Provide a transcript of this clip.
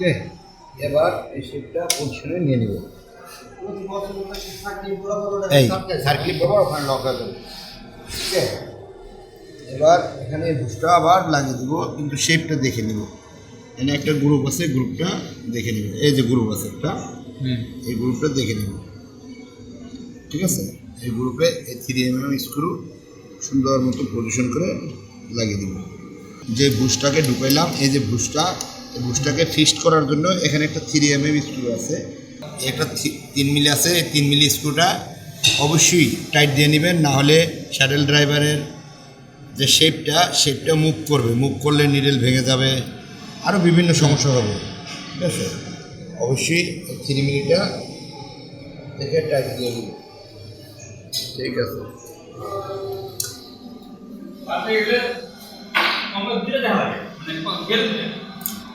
ওকে এবার এই শেপটা পজিশনে নিয়ে নিব। এই সার্কিট বরাবর ওখানে লক হয়ে যাবে ঠিক আছে এবার এখানে বুস্টটা আবার লাগিয়ে দিব কিন্তু শেপটা দেখে নিব। এখানে একটা গ্রুপ আছে গ্রুপটা দেখে নিব। এই যে গ্রুপ আছে একটা এই গ্রুপটা দেখে নিব। ঠিক আছে? এই গ্রুপে এই থ্রি এম এম স্ক্রু সুন্দর মতো পজিশন করে লাগিয়ে দিব। যে বুশটাকে ঢুকাইলাম এই যে বুশটা এই বুশটাকে ফিক্সড করার জন্য এখানে একটা থ্রি এম এম স্ক্রু আছে। একটা তিন মিলি আছে, এই তিন মিলি স্ক্রুটা অবশ্যই টাইট দিয়ে নেবেন, না হলে শ্যাডেল ড্রাইভারের যে শেপটা শেপটা মুভ করবে। মুভ করলে নিডেল ভেঙে যাবে আরও বিভিন্ন সমস্যা হবে। ঠিক আছে? অবশ্যই থ্রি মিনিটটা থেকে টাইট দিয়ে নেবে ঠিক আছে? আমরা এগুলো দিলে দেখা লাগে মানে